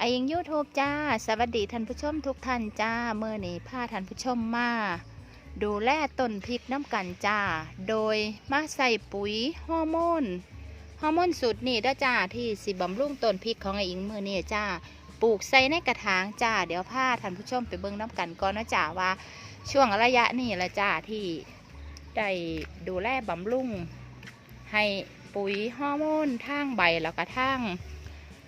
ไอยิงยูทูบจ้า สวัสดีท่านผู้ชมทุกท่านจ้าเมื่อนี้พาท่านผู้ชมมา ดูแลต้นพริกน้ำกันจ้า โดยมาใส่ปุ๋ยฮอร์โมนฮอร์โมนสูตรนี่ด้จ้าที่สิบำรุงต้นพริกของไออิงมือนี่จ้า ปลูกใส่ในกระถางจ้า เดี๋ยวพาท่านผู้ชมไปเบิ่งน้ำกันก่อนนะจ้าว่า ช่วงระยะนี่ละจ้าที่ได้ดูแลบำรุงให้ปุ๋ยฮอร์โมนทางใบแล้วก็ทาง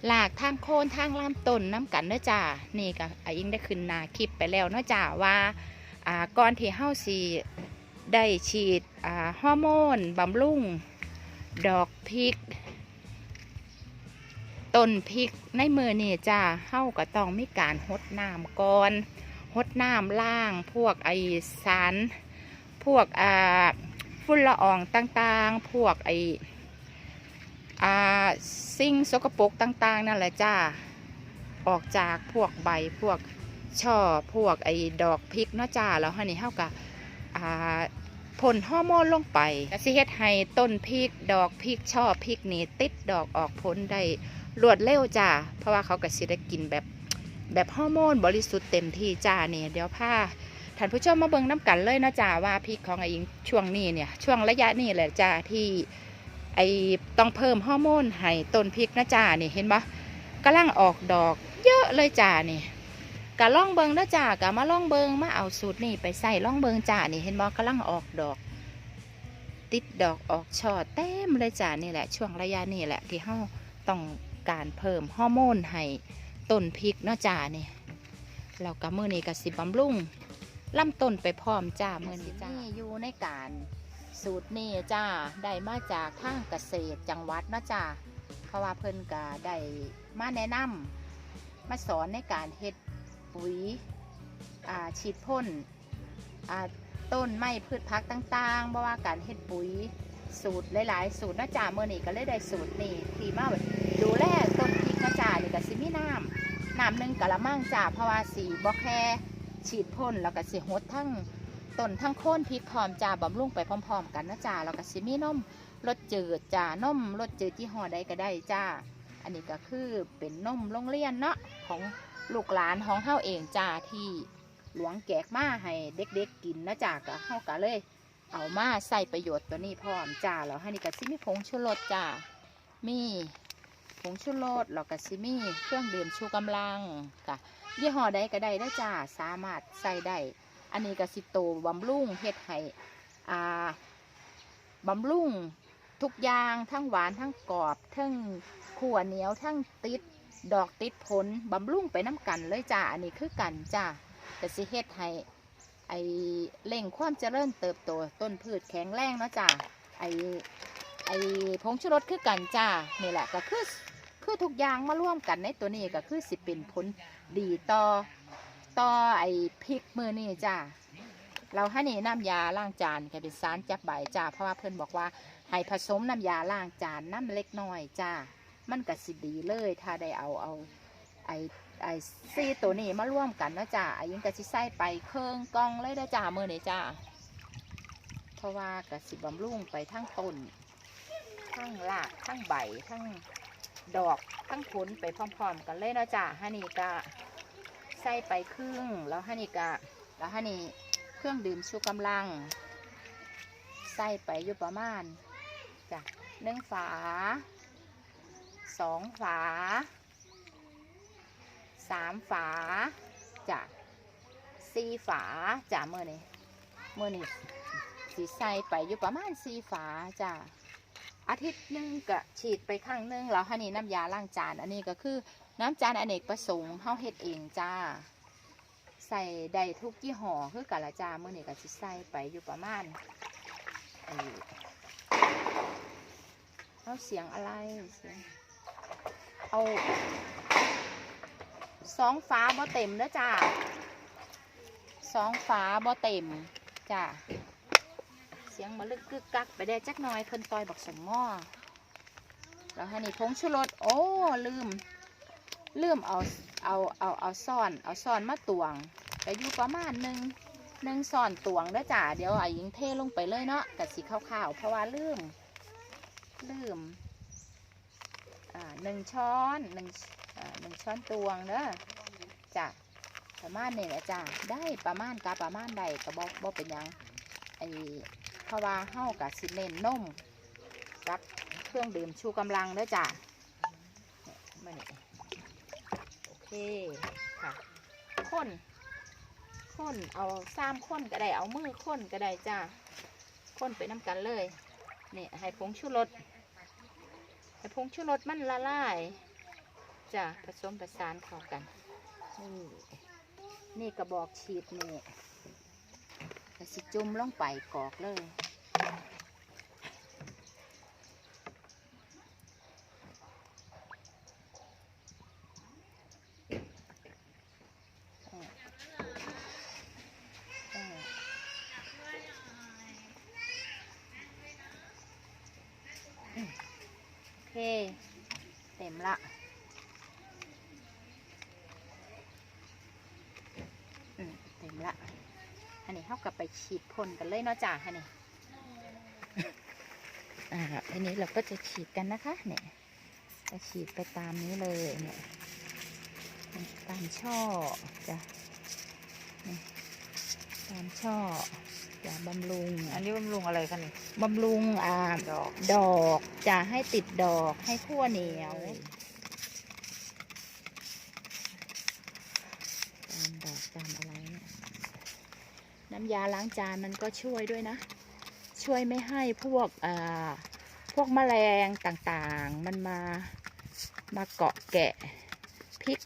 หลากทางโคนทางลำต้นน้ำกันเนาะจ้านี่ก็อายิงได้ขึ้นนาคลิปไปแล้วเนาะจ้าว่าอ่าก่อนที่เฮาสีได้ฉีดอ่าฮอร์โมนบำรุง ดอกพริกต้นพริกในมือนี่จ้าเฮาก็ต้องมีการหดน้ำก่อนหดน้ำล่างพวกไอสาร พวกอ่าฝุ่นละอองต่างๆ พวกไอ สิ่งสกปรกต่างๆ นั่นแหละจ้า ออกจากพวกใบพวกช่อพวกไอ้ดอกพริกเนาะจ้าแล้วฮันนี่เฮากับอ่าพ่นฮอร์โมนลงไปก็สิเฮ็ดให้ต้นพริกดอกพริกช่อพริกนี่ติดดอกออกผลได้รวดเร็วจ้า เพราะว่าเขาก็สิได้กินแบบแบบฮอร์โมนบริสุทธิ์เต็มที่จ้าเนี่ยเดี๋ยวพาท่านผู้ชมมาเบิ่งน้ำกันเลยนะจ้าว่าพริกของไอ้หญิงช่วงนี้เนี่ยช่วงระยะนี้แหละจ้าที่ ไอ้ต้องเพิ่มฮอร์โมนให้ต้นพริกนะจ้านี่เห็นปะกำลังออกดอกเยอะเลยจ้านี่กะล่องเบิงนะจ้ากะมาล่องเบิงมาเอาสูตรนี่ไปใส่ล่องเบิงจ้านี่เห็นบ่กำลังออกดอก ติดดอกออกช่อเต็มเลยจ้านี่แหละ ช่วงระยะนี่แหละที่เฮาต้องการเพิ่มฮอร์โมนให้ต้นพริกนะจ้านี่แล้วก็มื้อนี้ก็สิบำรุงลำต้นไปพร้อมจ้ามือนี้จ้าอยู่ในการ สูตรนี่จ้าได้มาจากทางเกษตรจังหวัดนะจ้าเพราะว่าเพิ่นก็ได้มาแนะนำมาสอนในการเฮ็ดปุ๋ยอ่าฉีดพ่นอ่าต้นไม้พืชพักต่างๆเพราะว่าการเฮ็ดปุ๋ยสูตรหลาย ๆ สูตรนะจ๊ะเมื่อนี้ก็เลยได้สูตรนี่ที่มาดูแลต้นพริกนะจ๊ะนี่ก็สิมีน้ำน้ำหนึ่งกะละมังจ้ะเพราะว่าสีบ่แค่ฉีดพ่นแล้วก็สิหดทั้ง ต้นทั้งโค่นพริกพร้อมจ้าบำรุงไปพร้อมๆ กันนะจ๊ะแล้วก็สิมีนมรสจืดจ้านมรสจืดที่ห่อใดก็ได้จ้า อันนี้ก็คือเป็นนมโรงเรียนเนาะของลูกหลานของเฮาเองจ้าที่หลวงแกกมาให้เด็กๆกินนะจ้าก็เฮาก็เลย เอามาใส่ประโยชน์ตัวนี้พร้อมจ้าแล้วให้นี่ก็สิมีผงชูรสจ้ามีผงชูรสแล้วก็สิมีเครื่องดื่มชูกำลังค่ะยี่ห้อใดก็ได้นะจ้าสามารถใส่ได้ อันนี้ก็สิโตบำรุงเฮ็ดให้อ่าบำรุงทุกอย่างทั้งหวานทั้งกรอบทั้งขั่วเหนียวทั้งติดดอกติดผลบำรุงไปน้ำกันเลยจ้าอันนี้คือกันจ้าแต่สิเฮ็ดให้ไอเร่งความเจริญเติบโตต้นพืชแข็งแรงเนาะจ้าไอไอผงชูรสคือกันจ้านี่แหละก็คือคือทุกอย่างมาร่วมกันในตัวนี้ก็คือสิเป็นผลดีต่อ ต่อไอพริกมือนี่จ้าเราให้นี่น้ำยาล้างจานก็เป็นสารจับใบจ้าเพราะว่าเพื่อนบอกว่าให้ผสมน้ำยาล้างจานน้ำเล็กน้อยจ้ามันก็สิดีเลย ถ้าได้เอาเอาไอไอซีตัวนี้มาร่วมกันนะจ้าอายิงก็สิใส่ไปเครื่องกองเลยนะจ้ามือนี้จ้าเพราะว่าก็สิบำรุงไปทั้งต้นทั้งรากทั้งใบทั้งดอกทั้งผลไปพร้อมๆกันเลยนะจ้าฮันนี่ก็ ใส่ไปครึ่งแล้วฮันนี่ก็แล้วฮันนี่เครื่องดื่มชูกำลัง ใส่ไปอยู่ประมาณจ้ะหนึ่งฝาสองฝาสามฝาจ้ะสี่ฝาจ้ะเมื่อนี้เมื่อนี้สีใส่ไปอยู่ประมาณสี่ฝาจ้ะ อาทิตย์นึ่งก็ฉีดไปครั้งนึ่งแล้วฮันนี่น้ำยาล้างจาน อันนี้ก็คือน้ำจานอเนกประสงค์เฮาเฮ็ดเองจ้า ใส่ได้ทุกยี่ห้อคือกะละจาเมื่อนี้ก็สิใส่ไปอยู่ประมาณเอาเสียงอะไรเสียงเอาสองฟ้าบ่เต็มแล้วจ้าสองฟ้าบ่เต็มจ้า สียงมาลึกกึกกักไปได้จักหน่อยเพิ่นต่อยบักสมงอแล้วให้นี่ผงชูรสโอ้ลืม ลืมเอาเอาเอาเอาซ่อน เอาซ่อนมาตวงก็อยู่ประมาณหนึ่งหนึ่งซ่อนตวงเด้อจ้าเดี๋ยวไอ้ยิงเทลงไปเลยเนาะแต่สีขาวๆเพราะว่าลืม ลืมอ่าหนึ่งช้อนหนึ่งอ่าหนึ่งช้อนตวงเด้อจ้ะประมาณนี่แหละจ้ะได้ประมาณกะประมาณใดก็บ่บ่เป็นยังไอ เพราะว่าเฮากับสิเน้นนมกับเครื่องดื่มชูกำลังเด้อจ้ะเนี่ยโอเคค่ะข้นข้นเอาซ้ำข้นก็ได้เอามือข้นก็ได้จ้ะข้นไปน้ำกันเลยนี่ให้ผงชูรสแต่ผงชูรสมันละลายจะผสมประสานเข้ากันนี่นี่กระบอกฉีดนี่ สิจุ่มลงไปกรอกเลยโอเค เต็มละ อืมเต็มละอันนี้เท่ากับไป ฉีดพ่นกันเลยเนาะจ้าอันนี้อ่าทีนี้เราก็จะฉีดกันนะคะเนี่ยจะฉีดไปตามนี้เลยเนี่ยตามช่อจะนี่ตามช่อจะบำรุง อันนี้บำรุงอะไรคะนี่บำรุงอ่าดอกดอกจะให้ติดดอกให้ทั่วเหนียวตามดอกตามอะไรเนี่ย น้ำยาล้างจานมันก็ช่วยด้วยนะ ช่วยไม่ให้พวกอ่าพวกแมลงต่างๆ มันมามาเกาะแกะพริก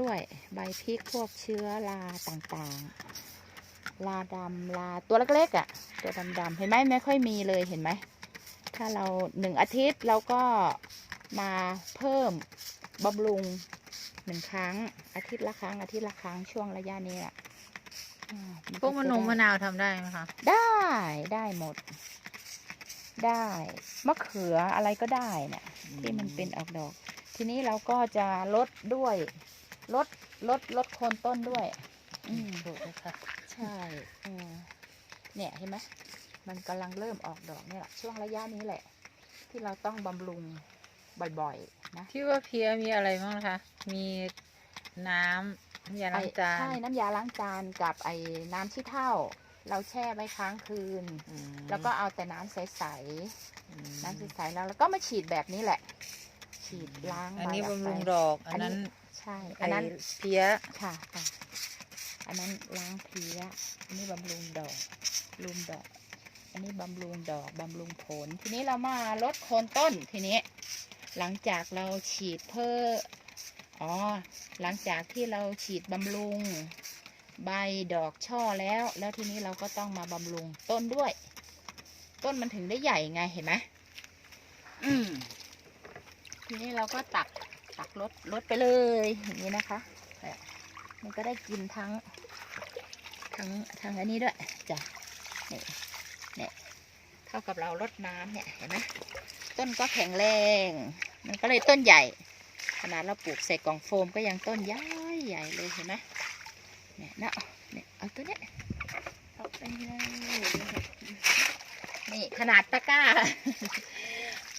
ด้วยใบพริกพวกเชื้อราต่างๆลาดำลาตัวเล็กๆอะ่ะ ตัวดำๆเห็นไหมไม่ค่อยมีเลยเห็นไหม ถ้าเราหนึ่งอาทิตย์เราก็มาเพิ่มบำรุงหนึ่งครั้งอาทิตย์ละครั้งอาทิตย์ละครั้งช่วงระยะนี้แหละ อ่าพวกมะนงจะได้มะนาวทำได้ไหมคะ ได้ได้หมด ได้มะเขืออะไรก็ได้เนี่ย ที่มันเป็นออกดอก ทีนี้เราก็จะลดด้วยลดลดลดโคนต้นด้วย อืมถูกเลยค่ะ ใช่เออเนี่ยเห็นไหมมันกำลังเริ่มออกดอกเนี่ยแหละช่วงระยะนี้แหละ ที่เราต้องบำรุงบ่อยๆนะ ที่ว่าเพียมีอะไรบ้างนะคะ มีน้ำ น้ำยาล้างจาน ใช่ น้ำยาล้างจานกับไอ้น้ำที่เท่าเราแช่ไว้ค้างคืนอืมแล้วก็เอาแต่น้ำใสอืมๆน้ำใสๆแล้วแล้วก็มาฉีดแบบนี้แหละ ฉีดล้างอันนี้ใออกบำรุงไปดอก อันนั้นใช่ อันนั้นไเพี้ยค่ะค่ะอันนั้นล้างเพลี้ยอันนี้บำรุงดอกลุมดอก อันนี้บำรุงดอกบำรุงผล ทีนี้เรามาลดโคนต้นทีนี้ หลังจากเราฉีดเพื่อ อ๋อ หลังจากที่เราฉีดบำรุง ใบดอกช่อแล้ว แล้วทีนี้เราก็ต้องมาบำรุงต้นด้วย ต้นมันถึงได้ใหญ่ไงเห็นไหมอืมทีนี้เราก็ตักตักลดลดไปเลยอย่างนี้นะคะเนี่ยมันก็ได้กินทั้ง ทั้งทั้งอันนี้ด้วยจ้ะนี่เนี่ยเท่ากับเราลดน้ำเนี่ยเห็นไหมต้นก็แข็งแรง มันก็เลยต้นใหญ่ ขนาดเราปลูกใส่กล่องโฟมก็ยังต้นใหญ่ใหญ่เลยเห็นไหมเนี่ยนะเอาเนี่ยเอาตัวเนี้ยเอาไปเลยนี่ขนาดตะกร้า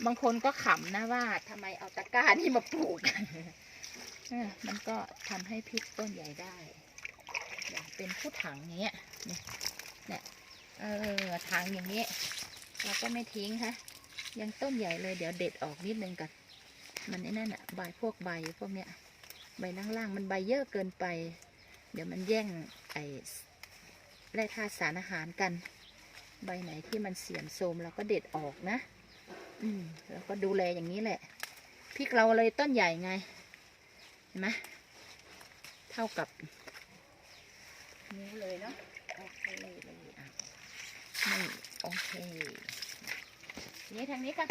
บางคนก็ขำนะว่าทำไมเอาตะกร้านี่มาปลูกมันก็ทำให้พริกต้นใหญ่ได้อย่างเป็นผู้ถังอย่างเงี้ยเนี่ยเนี่ยเออถังอย่างเงี้ยเราก็ไม่ทิ้งฮะยังต้นใหญ่เลยเดี๋ยวเด็ดออกนิดนึงกัน มันไอ้นั่นอะใบพวกใบพวกเนี้ยใบล่างๆมันใบเยอะเกินไป เดี๋ยวมันแย่งไอ้แร่ธาตุสารอาหารกัน ใบไหนที่มันเสื่อมโทรมเราก็เด็ดออกนะ อืมแล้วก็ดูแลอย่างนี้แหละพริกเราเลยต้นใหญ่ไงเห็นไหมเท่ากับ นิ้วเลยเนาะโอเคเลยอะนี่โอเคนี้ทางนี้กัน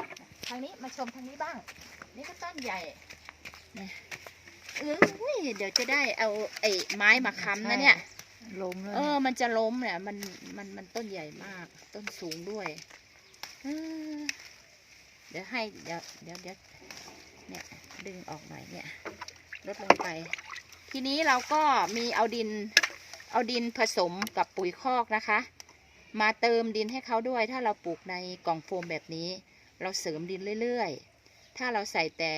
ทางนี้มาชมทางนี้บ้าง นี่ก็ต้นใหญ่นะเอออุ้ยเดี๋ยวจะได้เอาไอ้ไม้มาค้ำนะเนี่ย ล้มแล้วเออ มันจะล้มเนี่ย มัน มัน มันต้นใหญ่มาก ต้นสูงด้วยเออเดี๋ยวให้ เดี๋ยว เดี๋ยวเดี๋ยวเนี่ย ดึงออกหน่อยเนี่ย ลดลงไป ทีนี้เราก็มีเอาดิน เอาดินผสมกับปุ๋ยคอกนะคะ มาเติมดินให้เขาด้วย ถ้าเราปลูกในกล่องโฟมแบบนี้ เราเสริมดินเรื่อยๆ ถ้าเราใส่แต่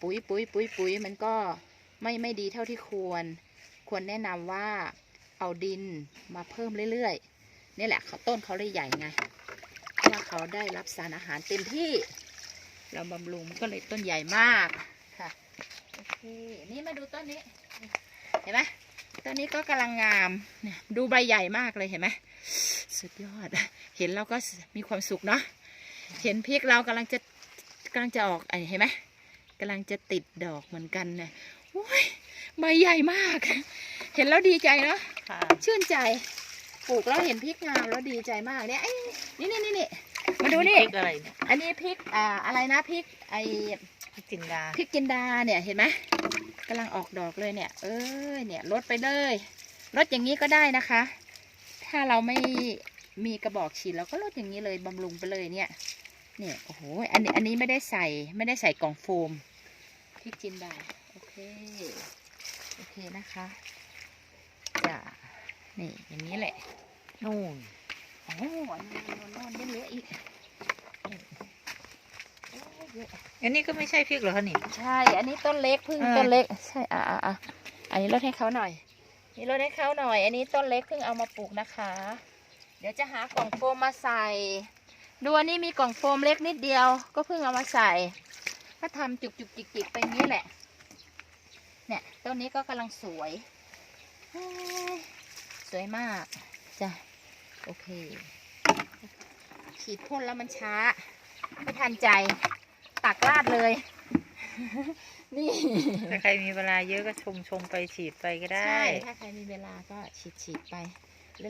ปุ๋ยปุ๋ยปุ๋ยปุ๋ยมันก็ไม่ไม่ดีเท่าที่ควร ควรแนะนำว่าเอาดินมาเพิ่มเรื่อยๆนี่แหละเขาต้นเขาเลยใหญ่ไงเพราะว่าเขาได้รับสารอาหารเต็มที่ เราบำรุงมันก็เลยต้นใหญ่มากค่ะโอเคนี่มาดูต้นนี้ เห็นไหมต้นนี้ก็กำลังงามเนี่ยดูใบใหญ่มากเลยเห็นไหมสุดยอด เห็นเราก็มีความสุขเนาะเห็นพริกเรากำลังจะ กำลังจะออกไอ้เห็นไหมกำลังจะติดดอกเหมือนกันเนี่ยโอ้ยใบใหญ่มาก เห็นแล้วดีใจเนาะค่ะชื่นใจปลูกแล้วเห็นพริกงามแล้วดีใจมากเนี่ยไอ้นี่นี่นี่นี่มาดูนี่พริกอะไรเนี่ยอันนี้พริกอ่าอะไรนะพริกไอพริกจินดาพริกจินดาเนี่ยเห็นไหมกำลังออกดอกเลยเนี่ย เอ้ยเนี่ยลดไปเลยลดอย่างนี้ก็ได้นะคะ ถ้าเราไม่มีกระบอกฉีดเราก็ลดอย่างนี้เลยบำรุงไปเลยเนี่ย เนี่ยโอ้โหอันนี้อันนี้ไม่ได้ใส่ไม่ได้ใส่กล่องโฟมพริกจินดาโอเคโอเคนะคะจ้ะนี่อย่างนี้แหละนู่นโอ้อันนี้นอนได้เหลืออีกนี่โอ้ยเยอะอันนี้ก็ไม่ใช่พริกเหรอคะนี่ใช่ อันนี้ต้นเล็กเพิ่งเออต้นเล็กใช่อะอะอะอันนี้ลดให้เขาหน่อยนี่ลดให้เขาหน่อย อันนี้ต้นเล็กเพิ่งเอามาปลูกนะคะ เดี๋ยวจะหากล่องโฟมมาใส่ ดูอันนี้มีกล่องโฟมเล็กนิดเดียว ก็เพิ่งเอามาใส่ ก็ทำจุกจุกจิกจิกไปอย่างนี้แหละ เนี่ยต้นนี้ก็กำลังสวยเฮ้ยสวยมากจ้ะโอเค ฉีดพ่นแล้วมันช้า ไม่ทันใจ ตักราดเลย นี่ถ้าใครมีเวลาเยอะก็ชมชมไปฉีดไปก็ได้ ใช่ ถ้าใครมีเวลาก็ฉีดฉีดๆไป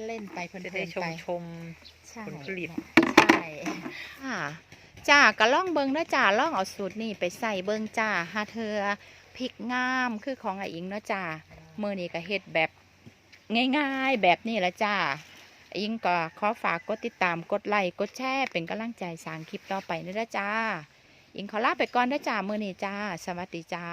เล่น ๆ ไปเพลิจะได้นชๆไปมชมใช่ผลผลิตใช่ อ่าจ้าก็ล่องเบิงนะจ้าล่องเอาสูตรนี่ไปใส่เบิงจ้าหาเธอพริกงามคือของไอ้อิงเนาะจ้าเมื่อนี้ก็เฮ็ดแบบง่ายๆแบบนี้ละจ้าอิงก็ขอฝากกดติดตามกดไลค์กดแชร์เป็นกำลังใจสร้างคลิปต่อไปนะจ้าอิงขอลาไปก่อนนะจ้าเมื่อนี้จ้า สวัสดีจ้า